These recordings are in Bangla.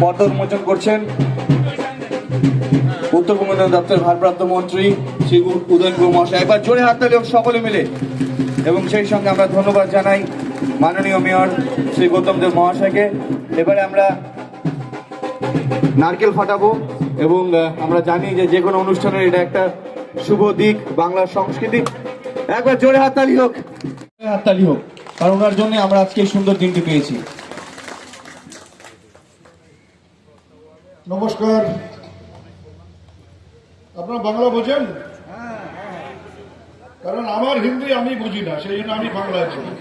পর্দা উন্মোচন করছেন। উত্তরবঙ্গ উন্নয়ন দপ্তরের ভারপ্রাপ্ত মন্ত্রী শ্রী উ- উদয়ন গুরু মহাশয়। একবার জোরে হাততালি হোক সকলে মিলে। এবং সেই সঙ্গে আমরা ধন্যবাদ জানাই মাননীয় মেয়র শ্রী গৌতম দেব মহাশয়কে। এবারে আমরা নারকেল ফাটাবো এবং আমরা জানি যে যে কোনো অনুষ্ঠানের এটা একটা শুভ দিক, বাংলার সংস্কৃতি। একবার জোরে হাততালি হোক। হাততালি হোক। কারণ ওনার জন্য আমরা আজকে সুন্দর দিনটি পেয়েছি। নমস্কার। আপনারা বাংলা বোঝেন? কারণ আমার হিন্দি আমি বুঝি না, সেই জন্য আমি বাংলায় বলি।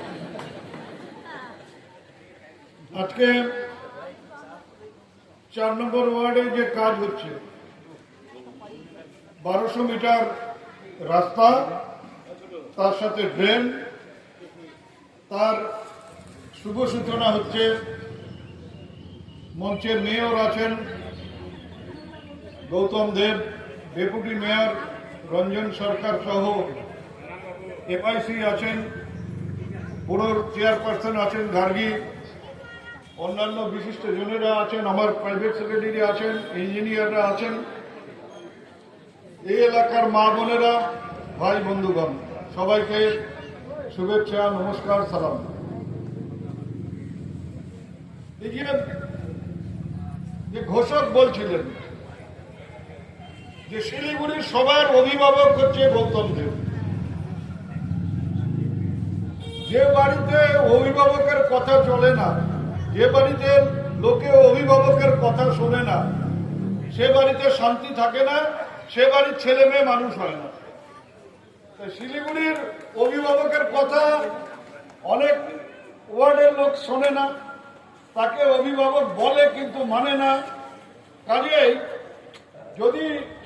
আজকে চার নম্বর ওয়ার্ডে যে কাজ হচ্ছে, বারোশো মিটার রাস্তা, তার সাথে ড্রেন, তার শুভ সূচনা হচ্ছে মঞ্চের মেয়র আছেন গৌতম দেব, ডেপুটি মেয়র, রঞ্জন সরকার সহ এফআইসি আছেন পুরোর চেয়ারপারসন আছেন গার্গী, অন্যান্য বিশিষ্ট জনেরা আছেন, আমার প্রাইভেট সেক্রেটারি আছেন, ইঞ্জিনিয়াররা আছেন। এই এলাকার মা বোনেরা, ভাই বন্ধুগণ, সবাইকে শুভেচ্ছা, নমস্কার, সালাম। এই যে যে ঘোষক বলছিলেন যে শিলিগুড়ির সবার অভিভাবক হচ্ছে গৌতম দেব। যে বাড়িতে অভিভাবকের কথা চলে না, যে বাড়িতে লোকে অভিভাবকের কথা শোনে না, সে বাড়িতে শান্তি থাকে না, সে বাড়ির ছেলে মেয়ে মানুষ হয় না। শিলিগুড়ির অভিভাবকের কথা অনেক ওয়ার্ডের লোক শোনে না, তাকে অভিভাবক বলে কিন্তু মানে না। কাজেই যদি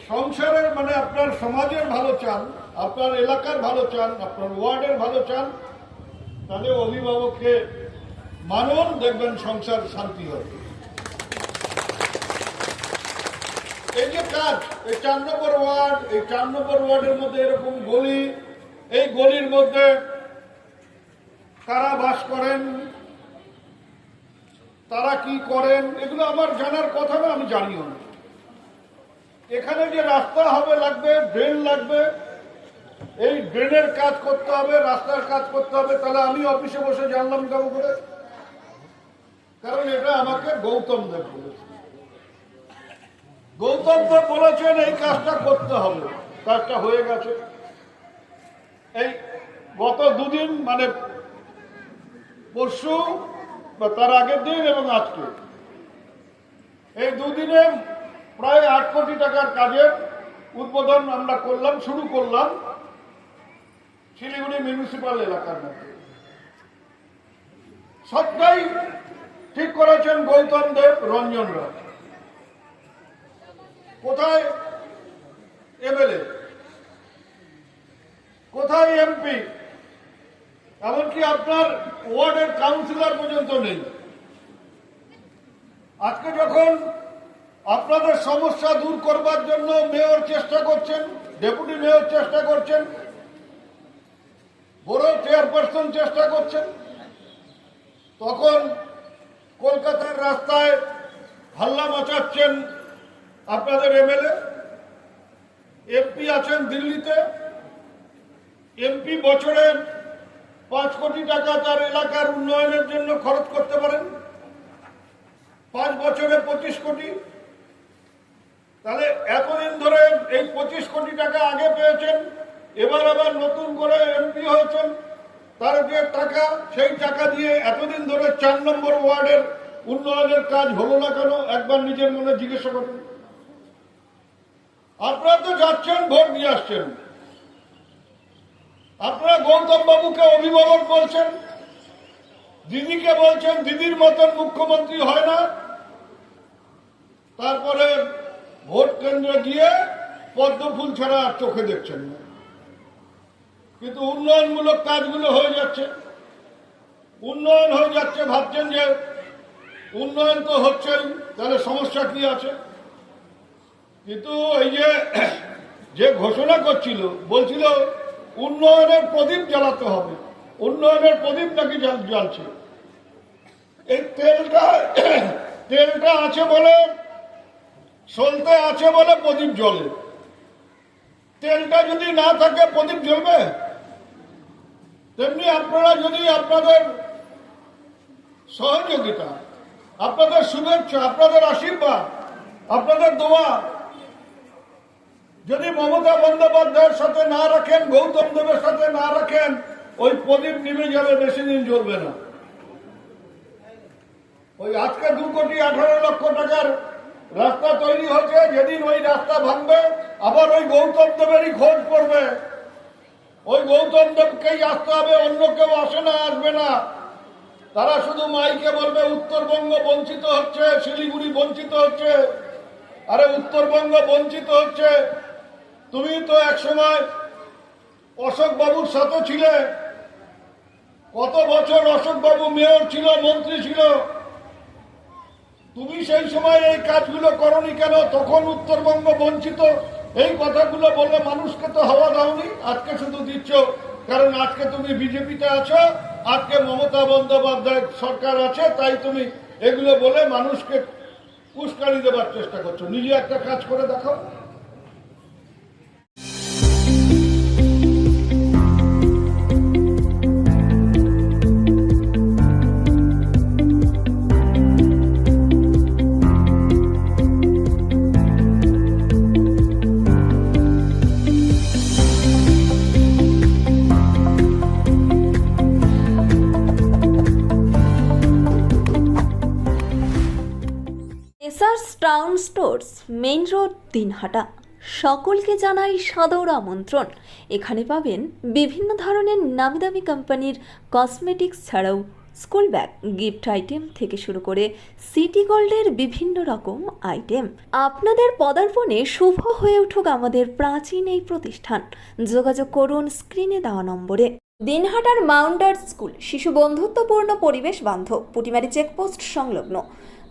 সংসারের মানে আপনার সমাজের ভালো চান, আপনার এলাকার ভালো চান, আপনার ওয়ার্ডের ভালো চান, তাহলে অভিভাবককে মানুন, দেখবেন সংসার শান্তি হবে এই যে কাজ, এই চার নম্বর ওয়ার্ড, এই চার নম্বর ওয়ার্ডের মধ্যে এরকম গলি, এই গলির মধ্যে কারা বাস করেন, তারা কি করেন, এগুলো আমার জানার কথা না, আমি জানিও না। এখানে যে রাস্তা হবে লাগবে ড্রেন লাগবে, এই ড্রেনের কাজ করতে হবে, রাস্তার কাজ করতে হবে, তাহলে আমি অফিসে বসে জানলাম কেমন করে। কারণ এটা আমাকে গৌতম দেব বলেছে। গৌতম দেব বলেছেন এই কাজটা করতে হবে, কাজটা হয়ে গেছে। এই গত দুদিন মানে পরশু বা তার আগের দিন এবং আজকে, এই দুদিনে প্রায় আট কোটি টাকার কাজের উদ্বোধন আমরা করলাম, শুরু করলাম শিলিগুড়ি মিউনিসিপাল এলাকার মধ্যে। সবটাই ঠিক করেছেন গৌতম দেব রঞ্জন রায়। কোথায় এমএলএ? কোথায় এমপি? এমনকি আপনার ওয়ার্ডের কাউন্সিলর পর্যন্ত নেই। আজকে যখন আপনাদের সমস্যা দূর করবার জন্য মেয়র চেষ্টা করছেন, ডেপুটি মেয়র চেষ্টা করছেন, বড় চেয়ারপারসন চেষ্টা করছেন। তখন কলকাতার রাস্তায় হাল্লা মাচাচ্ছেন আপনাদের এমএলএ। এমপি আছেন দিল্লিতে। এমপি বছরে পাঁচ কোটি টাকা তার এলাকার উন্নয়নের জন্য খরচ করতে পারেন। পাঁচ বছরে পঁচিশ কোটি তাহলে এতদিন ধরে এই পঁচিশ কোটি টাকা আগে পেয়েছেন, এবার আবার নতুন করে এমপি হয়েছেন, তার যে টাকা, সেই টাকা দিয়ে এতদিন ধরে চার নম্বর ওয়ার্ডের উন্নয়নের কাজ হলো না কেন, একবার নিজের মনে জিজ্ঞাসা করুন। আপনারা তো যাচ্ছেন, ভোট নিয়ে আসছেন। আপনারা গৌতম বাবুকে অভিভাবক বলছেন, দিদিকে বলছেন, দিদির মতন মুখ্যমন্ত্রী হয় না। তারপরে ভোট কেন্দ্রে গিয়ে পদ্ম ফুল ছাড়া আর চোখে দেখছেন না। কিন্তু উন্নয়নমূলক কাজগুলো হয়ে যাচ্ছে। উন্নয়ন হয়ে যাচ্ছে, ভাবছেন যে উন্নয়ন তো হচ্ছেই, তাহলে সমস্যা কি আছে? কিন্তু এই যে যে ঘোষণা করছিল, বলছিল উন্নয়নের প্রদীপ জ্বালাতে হবে। উন্নয়নের প্রদীপ নাকি জ্বাল- জ্বালছে। এই তেলটা তেলটা আছে বলে সলতে আছে বলে প্রদীপ জ্বলে তেলটা যদি না থাকে, প্রদীপ জ্বলবে? তেমনি আপনারা যদি আপনাদের সহযোগিতা, আপনাদের শুভেচ্ছা, আপনাদের আশীর্বাদ, আপনাদের দোয়া যদি মমতা বন্দ্যোপাধ্যায়ের সাথে না রাখেন, গৌতম দেবের সাথে না রাখেন, ওই প্রদীপ নিভে যাবে, বেশি দিন জ্বলবে না। ওই আজকে দু কোটি আঠারো লক্ষ টাকার রাস্তা তৈরি হচ্ছে যেদিন ওই রাস্তা ভাঙবে, আবার ওই গৌতম দেবেরই খোঁজ পড়বে ওই গৌতম দেবকেই আসতে হবে, অন্য কেউ আসে না, আসবে না। তারা শুধু মাইকে বলবে, উত্তরবঙ্গ বঞ্চিত হচ্ছে, শিলিগুড়ি বঞ্চিত হচ্ছে। আরে উত্তরবঙ্গ বঞ্চিত হচ্ছে। তুমি তো একসময় অশোক বাবুর সাথে ছিলে। কত বছর অশোক বাবু মেয়র ছিল, মন্ত্রী ছিল। তুমি সেই সময় এই কাজগুলো করনি কেন? তখন উত্তরবঙ্গ বঞ্চিত। এই কথাগুলো বলে মানুষকে তো হাওয়া দাওনি। আজকে শুধু দিচ্ছ, কারণ আজকে তুমি বিজেপিতে আছো, আজকে মমতা বন্দ্যোপাধ্যায় সরকার আছে, তাই তুমি এগুলো বলে মানুষকে উস্কানি দেবার চেষ্টা করছ। নিজে একটা কাজ করে দেখাও। Town stores main road Dinhata. সকলকে জানাই সাদর আমন্ত্রণ। এখানে পাবেন বিভিন্ন ধরনের নামি দামি কোম্পানির কসমেটিক্স ছাড়াও স্কুল ব্যাগ গিফট আইটেম থেকে শুরু করে সিটি গোল্ডের বিভিন্ন রকম আইটেম আপনাদের পদার্পণে শুভ হয়ে উঠুক আমাদের প্রাচীন এই প্রতিষ্ঠান। যোগাযোগ করুন স্ক্রিনে দেওয়া নম্বরে। দিনহাটার মাউন্টার স্কুল শিশু বন্ধুত্বপূর্ণ পরিবেশ বান্ধব, পুটিমারি চেকপোস্ট সংলগ্ন।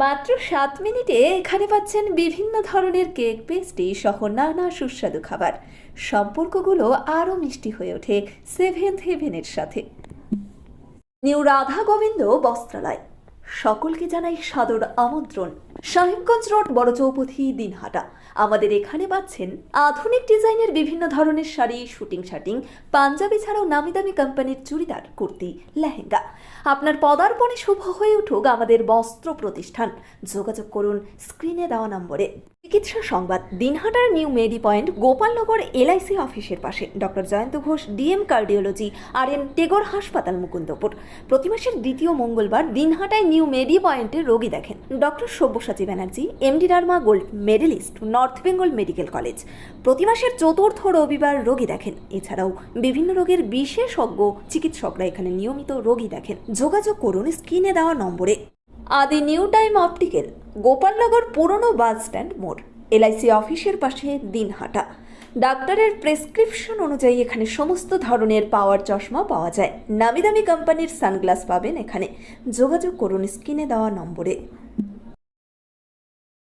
মাত্র সাত মিনিটে এখানে পাচ্ছেন বিভিন্ন ধরনের কেক পেস্ট্রি সহ নানা সুস্বাদু খাবার। সম্পর্কগুলো আরও মিষ্টি হয়ে ওঠে সেভেন্থ হেভেনের সাথে। নিউ রাধা গোবিন্দ বস্ত্রালয়। সকলকে জানাই সাদর আমন্ত্রণ। সাহেবগঞ্জ রোড, বড় চৌপথি, দিনহাটা। আমাদের এখানে পাচ্ছেন আধুনিক ডিজাইনের বিভিন্ন ধরনের শাড়ি, শুটিং শাটিং, পাঞ্জাবি ছাড়াও নামি দামি কোম্পানির চুড়িদার, কুর্তি, লেহেঙ্গা। আপনার পদার্পণে শুভ হয়ে উঠুক আমাদের বস্ত্র প্রতিষ্ঠান। যোগাযোগ করুন স্ক্রিনে দেওয়া নম্বরে। চিকিৎসা সংবাদ, দিনহাটার new medi point, Gopalnagar LIC অফিসের পাশে। Doctor Jayanta Ghosh, DM cardiology R N Tagore হাসপাতাল, মুকুন্দপুর। প্রতি মাসের দ্বিতীয় মঙ্গলবার দিনহাটায় নিউ মেডি পয়েন্টে রোগী দেখেন। Doctor Sabyasachi Banerjee, MD derma gold medallist, north Bengal medical college. প্রতি মাসের চতুর্থ রবিবার রোগী দেখেন। এছাড়াও বিভিন্ন রোগের বিশেষজ্ঞ, চিকিৎসকরা এখানে নিয়মিত রোগী দেখেন। যোগাযোগ করুন স্ক্রিনে দেওয়া নম্বরে। আদি নিউ টাইম অপটিক্যাল, গোপালনগর পুরনো বাস স্ট্যান্ড মোড় এলআইসি অফিসের পাশে দিনহাটা। ডাক্তারের প্রেসক্রিপশন অনুযায়ী এখানে সমস্ত ধরনের পাওয়ার চশমা পাওয়া যায়। নামি দামি কোম্পানির সানগ্লাস পাবেন এখানে। যোগাযোগ করুন স্ক্রিনে দেওয়া নম্বরে।